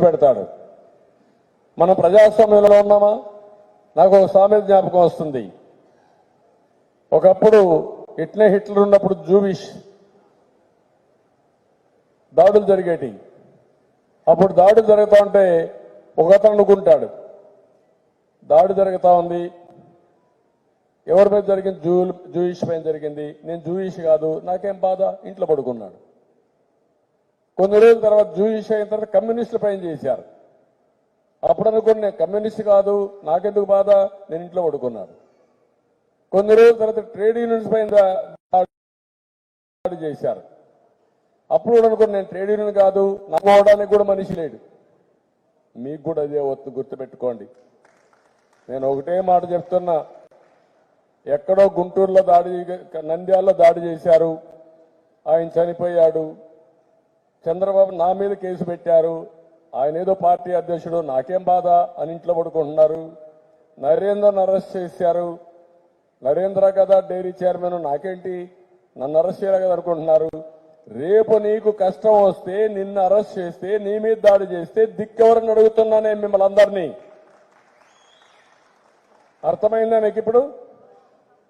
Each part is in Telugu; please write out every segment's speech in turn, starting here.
పెడతాడు. మనం ప్రజాస్వామ్యంలో ఉన్నామా? నాకు ఒక సామెత జ్ఞాపకం వస్తుంది. ఒకప్పుడు ఇట్లే హిట్లర్ ఉన్నప్పుడు జూవిష్ దాడులు జరిగేటి. అప్పుడు దాడులు జరుగుతూ ఉంటే ఒకతను అనుకుంటాడు దాడి జరుగుతూ ఉంది. ఎవరి మీద జరిగింది? జూ జూయిష్ పైన జరిగింది. నేను జూయిష్ కాదు. నాకేం బాధ? ఇంట్లో పడుకున్నాడు. కొన్ని రోజుల తర్వాత జూయిష్ అయిన తర్వాత కమ్యూనిస్టుల పైన చేశారు. అప్పుడు అనుకుని నేను కమ్యూనిస్ట్ కాదు నాకెందుకు బాధ? నేను ఇంట్లో పడుకున్నాను. కొన్ని రోజుల తర్వాత ట్రేడ్ యూనియన్స్ పైన దాడి చేశారు. అప్పుడు కూడా అనుకుని నేను ట్రేడ్ యూనియన్ కాదు నాకు కూడా మనిషి లేడు. మీకు కూడా అదే వత్తు గుర్తుపెట్టుకోండి. నేను ఒకటే మాట చెప్తున్నా. ఎక్కడో గుంటూరులో దాడి నంద్యాలలో దాడి చేశారు. ఆయన చనిపోయాడు. చంద్రబాబు నా మీద కేసు పెట్టారు. ఆయన ఏదో పార్టీ అధ్యక్షుడు నాకేం బాధ అని ఇంట్లో పడుకుంటున్నారు. నరేంద్రను అరెస్ట్ చేశారు. నరేంద్ర కదా డైరీ చైర్మన్ నాకేంటి? నన్ను అరెస్ట్ చేయాలి కదా అనుకుంటున్నారు. రేపు నీకు కష్టం వస్తే నిన్ను అరెస్ట్ చేస్తే నీ మీద దాడి చేస్తే దిక్కెవరని అడుగుతున్నానే మిమ్మల్ని అందరినీ? అర్థమైందా నీకు ఇప్పుడు?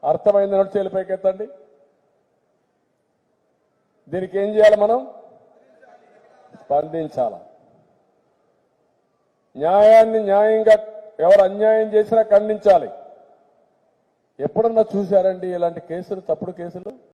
అర్థమైంది నోటి చేలిపైకి దీనికి ఏం చేయాలి మనం? స్పందించాల. న్యాయాన్ని న్యాయంగా ఎవరు అన్యాయం చేసినా ఖండించాలి. ఎప్పుడన్నా చూశారండి ఇలాంటి కేసులు తప్పుడు కేసులు?